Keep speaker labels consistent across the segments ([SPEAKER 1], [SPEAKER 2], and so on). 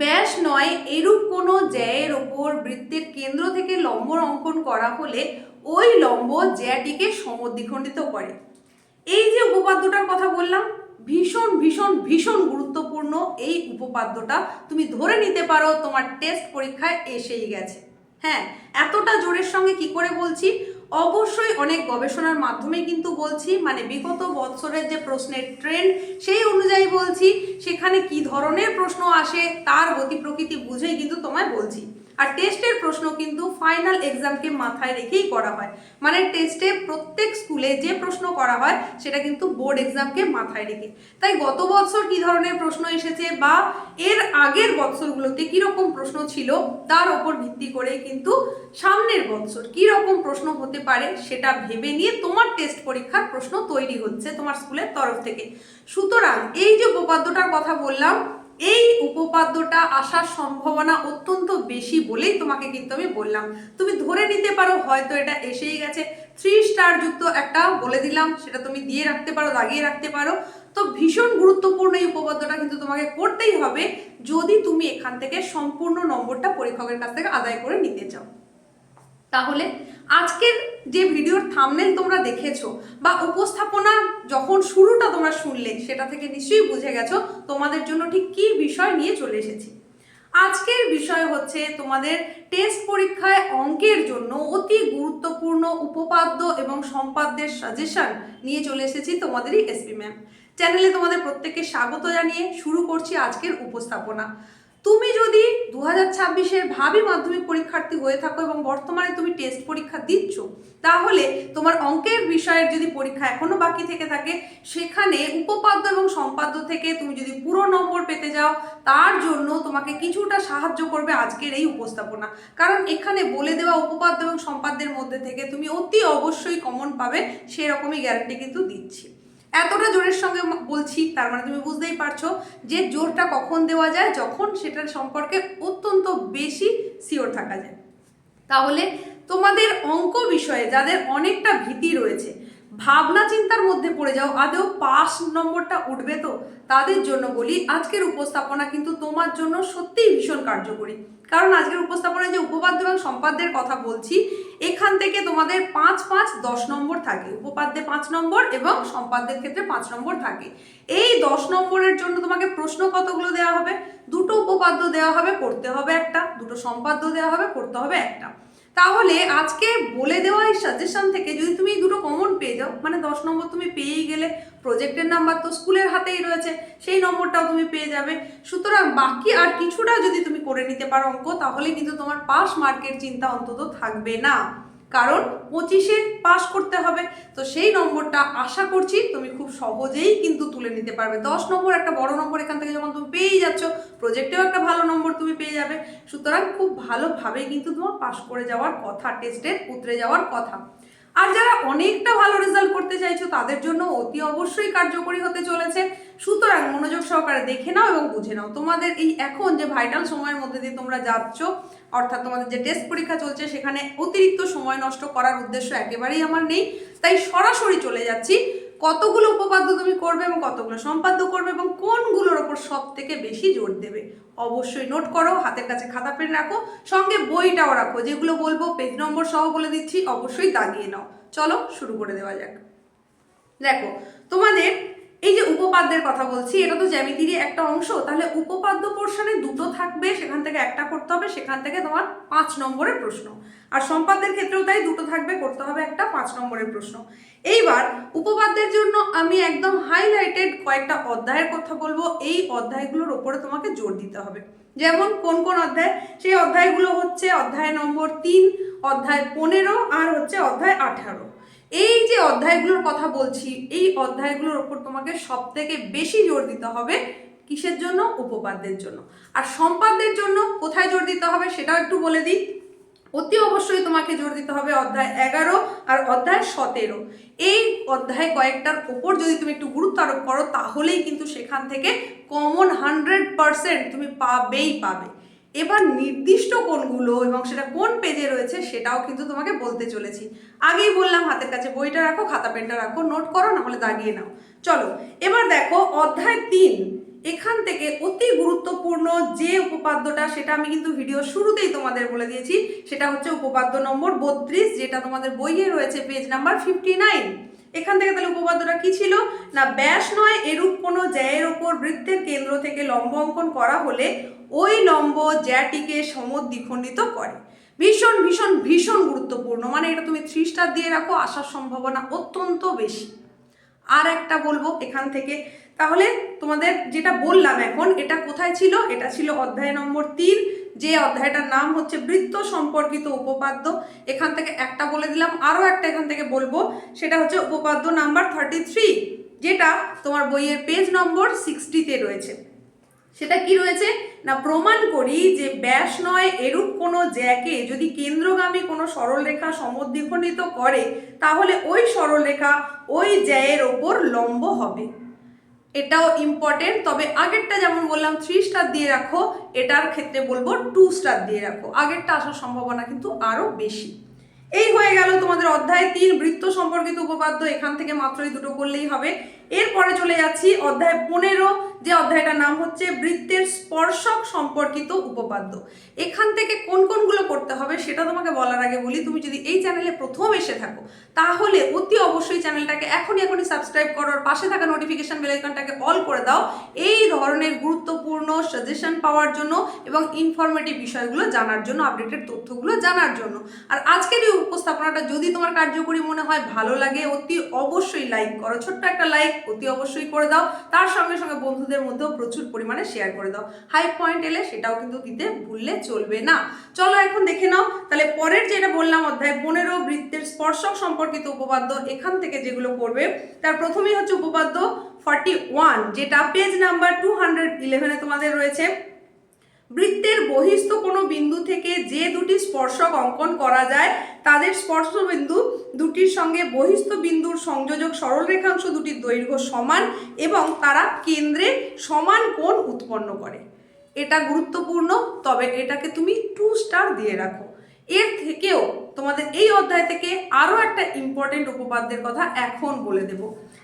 [SPEAKER 1] ব্যাস নয়, এরূপ কোনো জ্যায়ের ওপর বৃত্তের কেন্দ্র থেকে লম্ব অঙ্কন করা হলে ওই লম্ব জ্যাটিকে সমদ্বিখণ্ডিত করে। এই যে উপপাদ্যটার কথা বললাম, ভীষণ ভীষণ ভীষণ গুরুত্বপূর্ণ এই উপপাদ্যটা। তুমি ধরে নিতে পারো, তোমার টেস্ট পরীক্ষায় এসেই গেছে। হ্যাঁ এতটা জোরের সঙ্গে কি করে বলছি? অবশ্যই অনেক গবেষণার মাধ্যমে কিন্তু বলছি মানে বিগত বছরের যে প্রশ্নের ট্রেন্ড সেই অনুযায়ী বলছি, সেখানে কি ধরনের প্রশ্ন আসে, তার গতি প্রকৃতি বুঝেই কিন্তু তোমায় বলছি। আর টেস্টের প্রশ্ন কিন্তু ফাইনাল এক্সামকে মাথায় রেখেই করা হয়। মানে টেস্টে প্রত্যেক স্কুলে যে প্রশ্ন করা হয়, সেটা কিন্তু বোর্ড এক্সামকে মাথায় রেখে। তাই গত বছর কি ধরনের প্রশ্ন এসেছে বা এর আগের বছরগুলোতে কীরকম প্রশ্ন ছিল, তার ওপর ভিত্তি করে কিন্তু সামনের বছর কী রকম প্রশ্ন হতে পারে, সেটা ভেবে নিয়ে তোমার টেস্ট পরীক্ষার প্রশ্ন তৈরি হচ্ছে তোমার স্কুলের তরফ থেকে। সুতরাং এই যে উপপাদ্যটার কথা বললাম এই উপপাদ্যটা আসার সম্ভাবনা অত্যন্ত বেশি বলেই তোমাকে কিন্তু আমি বললাম। তুমি ধরে নিতে পারো, হয়তো এটা এসেই গেছে। থ্রি স্টার যুক্ত একটা বলে দিলাম, সেটা তুমি দিয়ে রাখতে পারো দাগিয়ে রাখতে পারো। তো ভীষণ গুরুত্বপূর্ণ এই উপপাদ্যটা কিন্তু তোমাকে করতেই হবে, যদি তুমি এখান থেকে সম্পূর্ণ নম্বরটা পরীক্ষকের কাছ থেকে আদায় করে নিতে চাও। তাহলে আজকের যে ভিডিওর থামনেল তোমরা দেখেছ বা উপস্থাপনা যখন শুরুটা তোমরা শুনলে সেটা থেকে নিশ্চয়ই বুঝে গেছো তোমাদের জন্য ঠিক কী বিষয় নিয়ে চলে এসেছি। আজকের বিষয় হচ্ছে তোমাদের টেস্ট পরীক্ষায় অঙ্কের জন্য অতি গুরুত্বপূর্ণ উপপাদ্য এবং সম্পাদ্যের সাজেশন নিয়ে চলে এসেছি তোমাদেরই এসপি ম্যাম চ্যানেলে তোমাদের প্রত্যেককে স্বাগত জানিয়ে শুরু করছি আজকের উপস্থাপনা। তুমি যদি দু হাজার ছাব্বিশের ভাবি মাধ্যমিক পরীক্ষার্থী হয়ে থাকো এবং বর্তমানে তুমি টেস্ট পরীক্ষা দিচ্ছ, তাহলে তোমার অঙ্কের বিষয়ের যদি পরীক্ষা এখনও বাকি থেকে থাকে, সেখানে উপপাদ্য এবং সম্পাদ্য থেকে তুমি যদি পুরো নম্বর পেতে যাও, তার জন্য তোমাকে কিছুটা সাহায্য করবে আজকের এই উপস্থাপনা। কারণ এখানে বলে দেওয়া উপপাদ্য এবং সম্পাদ্যের মধ্যে থেকে তুমি অতি অবশ্যই কমন পাবে, সেরকমই গ্যারান্টি কিন্তু দিচ্ছি। এতটা জোরের সঙ্গে বলছি, তার মানে তুমি বুঝতেই পারছ যে জোরটা কখন দেওয়া যায়, যখন সেটার সম্পর্কে অত্যন্ত বেশি সিওর থাকা যায়। তাহলে তোমাদের অঙ্ক বিষয়ে যাদের অনেকটা ভীতি রয়েছে ভাবনা চিন্তার মধ্যে পড়ে যাও, আদৌ পাস নম্বরটা উঠবে তো? তাদের জন্য বলি, আজকের উপস্থাপনা কিন্তু তোমার জন্য সত্যিই ভীষণ কার্যকরী। কারণ আজকের উপস্থাপনায় যে উপপাদ্য এবং সম্পাদ্যের কথা বলছি, এখান থেকে তোমাদের পাঁচ পাঁচ দশ নম্বর থাকে। উপপাদ্যে পাঁচ নম্বর এবং সম্পাদ্যের ক্ষেত্রে পাঁচ নম্বর থাকে। এই দশ নম্বরের জন্য তোমাকে প্রশ্ন কতগুলো দেওয়া হবে? দুটো উপপাদ্য দেওয়া হবে করতে হবে একটা। দুটো সম্পাদ্য দেওয়া হবে করতে হবে একটা। তাহলে আজকে বলে দেওয়া এই সাজেশন থেকে যদি তুমি দুটো কমন পেয়ে যাও মানে দশ নম্বর তুমি পেয়েই গেলে প্রজেক্টের নাম্বার তো স্কুলের হাতেই রয়েছে, সেই নম্বরটাও তুমি পেয়ে যাবে। সুতরাং বাকি আর কিছুটা যদি তুমি করে নিতে পারো অঙ্ক, তাহলে কিন্তু তোমার পাস মার্কের চিন্তা অন্তত থাকবে না। কারণ পঁচিশে পাস করতে হবে। তো সেই নম্বরটা আশা করছি তুমি খুব সহজেই কিন্তু তুলে নিতে পারবে। দশ নম্বর একটা বড় নম্বর এখান থেকে যখন তুমি পেয়েই যাচ্ছ প্রজেক্টেও একটা ভালো নম্বর তুমি পেয়ে যাবে। সুতরাং খুব ভালোভাবে কিন্তু তোমার পাশ করে যাওয়ার কথা টেস্টে উতরে যাওয়ার কথা। আর যারা অনেকটা ভালো রেজাল্ট করতে চাইছো, তাদের জন্য অতি অবশ্যই কার্যকরী হতে চলেছে। সুতরাং মনোযোগ সহকারে দেখে নাও এবং বুঝে নাও। তোমাদের এই এখন যে ভাইটাল সময়ের মধ্যে দিয়ে তোমরা যাচ্ছ, অর্থাৎ তোমাদের যে টেস্ট পরীক্ষা চলছে, সেখানে অতিরিক্ত সময় নষ্ট করার উদ্দেশ্য একেবারেই আমার নেই। তাই সরাসরি চলে যাচ্ছি। কতগুলো উপপাদ্য তুমি করবে এবং কতগুলো সম্পাদ্য করবে এবং কোনগুলোর ওপর সব থেকে বেশি জোর দেবে? অবশ্যই নোট করো, হাতের কাছে খাতা পেন রাখো, সঙ্গে বইটাও রাখো, যেগুলো বলব পেজ নম্বর সহ বলে দিচ্ছি, অবশ্যই দাগিয়ে নাও। চলো শুরু করে দেওয়া যাক। দেখো, তোমাদের এই যে উপপাদ্যের কথা বলছি, এটা তো জ্যামিতিরই একটা অংশ, তাহলে উপপাদ্য পোর্শনে দুটো থাকবে, সেখান থেকে একটা করতে হবে, সেখান থেকে তোমার পাঁচ নম্বরের প্রশ্ন। আর সম্পাদ্যের ক্ষেত্রেও তাই দুটো থাকবে, করতে হবে একটা পাঁচ নম্বরের প্রশ্ন। এইবার, উপপাদ্যের জন্য আমি একদম হাইলাইটেড কয়েকটা অধ্যায়ের কথা বলব, এই অধ্যায়গুলোর ওপরে তোমাকে জোর দিতে হবে। যেমন, কোন কোন অধ্যায়? সেই অধ্যায়গুলো হচ্ছে অধ্যায় নম্বর তিন, অধ্যায় পনেরো, আর হচ্ছে অধ্যায় আঠারো। এই যে অধ্যায়গুলোর কথা বলছি, এই অধ্যায়গুলোর ওপর তোমাকে সব থেকে বেশি জোর দিতে হবে কিসের জন্য? উপপাদ্যের জন্য। আর সম্পাদ্যের জন্য কোথায় জোর দিতে হবে সেটাও একটু বলে দিই। অতি অবশ্যই তোমাকে জোর দিতে হবে অধ্যায় এগারো আর অধ্যায় সতেরো। এই অধ্যায় কয়েকটার ওপর যদি তুমি একটু গুরুত্ব আরোপ করো, তাহলেই কিন্তু সেখান থেকে কমন হান্ড্রেড পারসেন্ট তুমি পাবেই পাবে। এবার নির্দিষ্ট কোনগুলো এবং সেটা কোন পেজে রয়েছে সেটাও কিন্তু তোমাকে বলতে চলেছি। আগেই বললাম হাতের কাছে বইটা রাখো, খাতা, পেনটা রাখো নোট করো না হলে দাগিয়ে নাও। চলো, এবার দেখো অধ্যায় তিন। এখান থেকে অতি গুরুত্বপূর্ণ যে উপপাদ্যটা সেটা আমি কিন্তু ভিডিও শুরুতেই তোমাদের বলে দিয়েছি, সেটা হচ্ছে উপপাদ্য নম্বর বত্রিশ, যেটা তোমাদের বইয়ে রয়েছে পেজ নাম্বার ফিফটি নাইন এখান থেকে তাহলে উপপাদ্যটা কি ছিল? না, ব্যাস নয়, এরূপ কোনো জ্যায়ের ওপর বৃত্তের কেন্দ্র থেকে লম্ব অঙ্কন করা হলে ওই লম্ব জ্যাটিকে সমদ্বিখণ্ডিত করে। ভীষণ ভীষণ ভীষণ গুরুত্বপূর্ণ। মানে এটা তুমি থ্রি স্টার দিয়ে রাখো, আসার সম্ভাবনা অত্যন্ত বেশি। আর একটা বলব এখান থেকে। তাহলে তোমাদের যেটা বললাম এখন, এটা কোথায় ছিল? এটা ছিল অধ্যায় নম্বর তিন। যে অধ্যায়টার নাম হচ্ছে বৃত্ত সম্পর্কিত উপপাদ্য। এখান থেকে একটা বলে দিলাম, আরও একটা এখান থেকে বলব। সেটা হচ্ছে উপপাদ্য নাম্বার থার্টি থ্রি যেটা তোমার বইয়ের পেজ নম্বর সিক্সটিতে রয়েছে। সেটা কি রয়েছে? না, প্রমাণ করি যে ব্যাস নয়, এরূপ কোনো জ্যাকে যদি কেন্দ্রগামী কোনো সরলরেখা সমদ্বিখণ্ডিত করে, তাহলে ওই সরলরেখা ওই জ্যায়ের ওপর লম্ব হবে। এটাও ইম্পর্টেন্ট তবে আগেরটা যেমন বললাম থ্রি স্টার দিয়ে রাখো, এটার ক্ষেত্রে বলব টু স্টার দিয়ে রাখো। আগেরটা আসার সম্ভাবনা কিন্তু আরও বেশি। এই হয়ে গেল তোমাদের অধ্যায় তিন, বৃত্ত সম্পর্কিত উপপাদ্য, এখান থেকে মাত্রই দুটো করলেই হবে। এরপরে চলে যাচ্ছি অধ্যায় পনেরো, যে অধ্যায়টার নাম হচ্ছে বৃত্তের স্পর্শক সম্পর্কিত উপপাদ্য। এখান থেকে কোন কোনগুলো করতে হবে সেটা তোমাকে বলার আগে বলি, তুমি যদি এই চ্যানেলে প্রথম এসে থাকো, তাহলে অতি অবশ্যই চ্যানেলটাকে এখনই এখনই সাবস্ক্রাইব করো আর পাশে থাকা নোটিফিকেশান বেল আইকনটাকে অল করে দাও। এই ধরনের গুরুত্বপূর্ণ সাজেশন পাওয়ার জন্য এবং ইনফরমেটিভ বিষয়গুলো জানার জন্য আপডেটেড তথ্যগুলো জানার জন্য। আর আজকের এই উপস্থাপনাটা যদি তোমার কার্যকরী মনে হয়, ভালো লাগে, অতি অবশ্যই লাইক করো। ছোট্ট একটা লাইক অতি অবশ্যই করে দাও। তার সঙ্গে সঙ্গে বন্ধুদের মধ্যেও প্রচুর পরিমাণে শেয়ার করে দাও। হাই পয়েন্ট এলে সেটাও কিন্তু দিতে ভুললে চলবে না। চলো এখন দেখে নাও। তাহলে পরের যেটা বললাম অধ্যায় পনেরো বৃত্তের স্পর্শক সম্পর্কিত উপপাদ্য এখান থেকে যেগুলো করবে তার প্রথমেই হচ্ছে উপপাদ্য ফর্টি ওয়ান যেটা পেজ নাম্বার টু হান্ড্রেড ইলেভেনে তোমাদের রয়েছে। বৃত্তের বহিস্থ কোনো বিন্দু থেকে যে দুটি স্পর্শক অঙ্কন করা যায়, তাদের স্পর্শ বিন্দু দুটির সঙ্গে বহিস্থ বিন্দুর সংযোজক সরল রেখাংশ দুটির দৈর্ঘ্য সমান এবং তারা কেন্দ্রে সমান কোণ উৎপন্ন করে। এটা গুরুত্বপূর্ণ, তবে এটাকে তুমি টু স্টার দিয়ে রাখো। এর থেকেও তোমাদের এই অধ্যায় থেকে আরও একটা ইম্পর্টেন্ট উপপাদ্যের কথা এখন বলে দেব।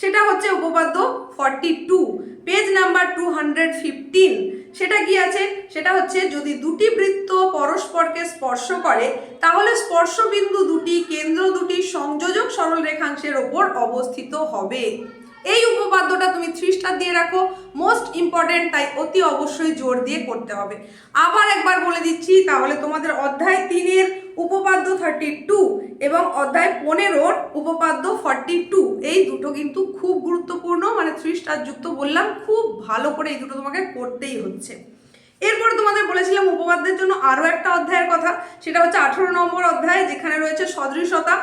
[SPEAKER 1] সেটা হচ্ছে উপপাদ্য forty two page number two hundred fifteen সেটা কি আছে? সেটা হচ্ছে যদি দুটি বৃত্ত পরস্পরকে স্পর্শ করে, তাহলে স্পর্শবিন্দু দুটি কেন্দ্র দুটি সংযোজক সরল রেখাংশের ওপর অবস্থিত হবে। এই উপপাদ্যটা তুমি থ্রি স্টার দিয়ে রাখো। মোস্ট ইম্পর্টেন্ট তাই অতি অবশ্যই জোর দিয়ে করতে হবে। আবার একবার বলে দিচ্ছি, তাহলে তোমাদের অধ্যায় তিনের উপপাদ্য থার্টি টু এবং অধ্যায় পনেরোর উপপাদ্য ফর্টি টু এই দুটো কিন্তু খুব গুরুত্বপূর্ণ মানে থ্রি স্টার যুক্ত বললাম, খুব ভালো করে এই দুটো তোমাকে করতেই হচ্ছে। এরপরে তোমাদের বলেছিলাম উপপাদ্যের জন্য আরও একটা অধ্যায়ের কথা, সেটা হচ্ছে আঠেরো নম্বর অধ্যায়, যেখানে রয়েছে সদৃশতা।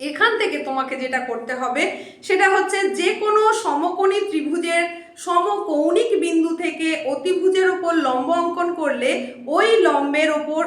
[SPEAKER 1] এখান থেকে তোমাকে যেটা করতে হবে, সেটা হচ্ছে যে কোনো সমকোণী ত্রিভুজের সমকৌণিক বিন্দু থেকে অতিভুজের ওপর লম্ব অঙ্কন করলে ওই লম্বের ওপর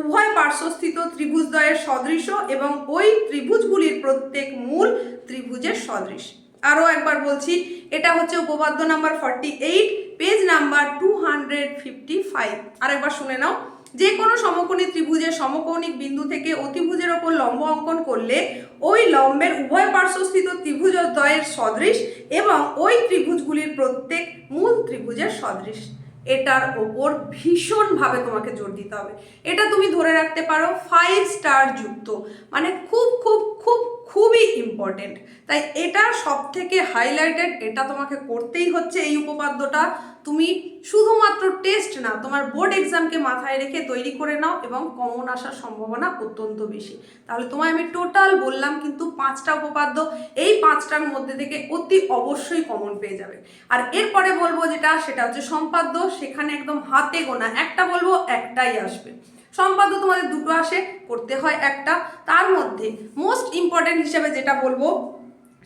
[SPEAKER 1] উভয় পার্শ্বস্থিত ত্রিভুজদ্বয়ের সদৃশ এবং ওই ত্রিভুজগুলির প্রত্যেক মূল ত্রিভুজের সদৃশ। আরও একবার বলছি, এটা হচ্ছে উপপাদ্য number forty eight page number two hundred fifty five আরেকবার শুনে নাও। যে কোনো সমকোণী ত্রিভুজের সমকৌণিক বিন্দু থেকে অতিভুজের ওপর লম্ব অঙ্কন করলে ওই লম্বের উভয় পার্শ্বস্থিত ত্রিভুজদ্বয়ের সদৃশ এবং ওই ত্রিভুজগুলির প্রত্যেক মূল ত্রিভুজের সদৃশ। এটার ওপর ভীষণভাবে তোমাকে জোর দিতে হবে। এটা তুমি ধরে রাখতে পারো ফাইভ স্টার যুক্ত। মানে খুব খুব খুব, খুবই ইম্পর্টেন্ট তাই এটা সব থেকে হাইলাইটেড এটা তোমাকে করতেই হচ্ছে এই উপপাদ্যটা। তুমি শুধুমাত্র টেস্ট না, তোমার বোর্ড এক্সামকে মাথায় রেখে তৈরি করে নাও এবং কমন আসার সম্ভাবনা অত্যন্ত বেশি। তাহলে তোমায় আমি টোটাল বললাম কিন্তু পাঁচটা উপপাদ্য, এই পাঁচটার মধ্যে থেকে অতি অবশ্যই কমন পেয়ে যাবে। আর এরপরে বলব যেটা, সেটা হচ্ছে সম্পাদ্য। সেখানে একদম হাতে গোনা, একটা বলব, একটাই আসবে। সম্পাদ্য তোমাদের দুটো আসে, করতে হয় একটা। তার মধ্যে মোস্ট ইম্পর্টেন্ট হিসাবে যেটা বলব,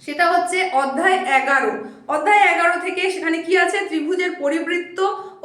[SPEAKER 1] সেটা হচ্ছে অধ্যায় এগারো। অধ্যায় এগারো থেকে সেখানে কি আছে? ত্রিভুজের পরিবৃত্ত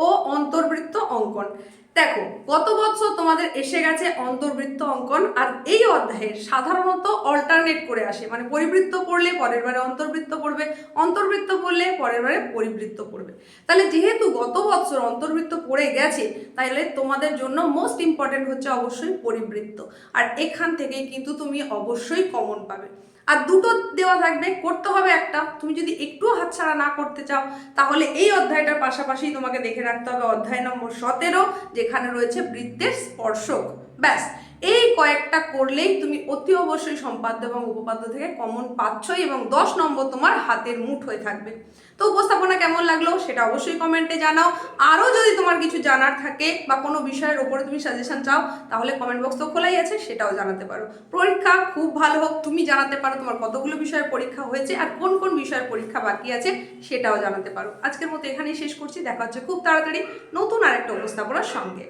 [SPEAKER 1] ও অন্তর্বৃত্ত অঙ্কন। দেখো, গত বছর তোমাদের এসে গেছে অন্তর্বৃত্ত অঙ্কন, আর এই অধ্যায়ের সাধারণত অল্টারনেট করে আসে। মানে পরিবৃত্ত পড়লে পরের বারে অন্তর্বৃত্ত পড়বে অন্তর্বৃত্ত পড়লে পরের বারে পরিবৃত্ত পড়বে তাহলে যেহেতু গত বছর অন্তর্বৃত্ত পড়ে গেছে, তাহলে তোমাদের জন্য মোস্ট ইম্পর্টেন্ট হচ্ছে অবশ্যই পরিবৃত্ত। আর এখান থেকেই কিন্তু তুমি অবশ্যই কমন পাবে। আর দুটো দেওয়া থাকবে, করতে হবে একটা। তুমি যদি একটুও হাতছাড়া না করতে চাও, তাহলে এই অধ্যায়টার পাশাপাশি তোমাকে দেখে রাখতে হবে অধ্যায় নম্বর সতেরো, যেখানে রয়েছে বৃত্তের স্পর্শক। ব্যাস এই কয়েকটা করলেই তুমি অতি অবশ্যই সম্পাদ্য এবং উপপাদ্য থেকে কমন পাচ্ছই এবং দশ নম্বর তোমার হাতের মুঠ হয়ে থাকবে। তো উপস্থাপনা কেমন লাগল সেটা অবশ্যই কমেন্টে জানাও। আরও যদি তোমার কিছু জানার থাকে বা কোনো বিষয়ের ওপরে তুমি সাজেশন চাও, তাহলে কমেন্ট বক্স তো খোলাই আছে, সেটাও জানাতে পারো। পরীক্ষা খুব ভালো হোক, তুমি জানাতে পারো তোমার কতগুলো বিষয়ের পরীক্ষা হয়েছে আর কোন কোন বিষয়ের পরীক্ষা বাকি আছে, সেটাও জানাতে পারো। আজকের মতো এখানেই শেষ করছি, দেখা হচ্ছে খুব তাড়াতাড়ি নতুন আরেকটা উপস্থাপনার সঙ্গে।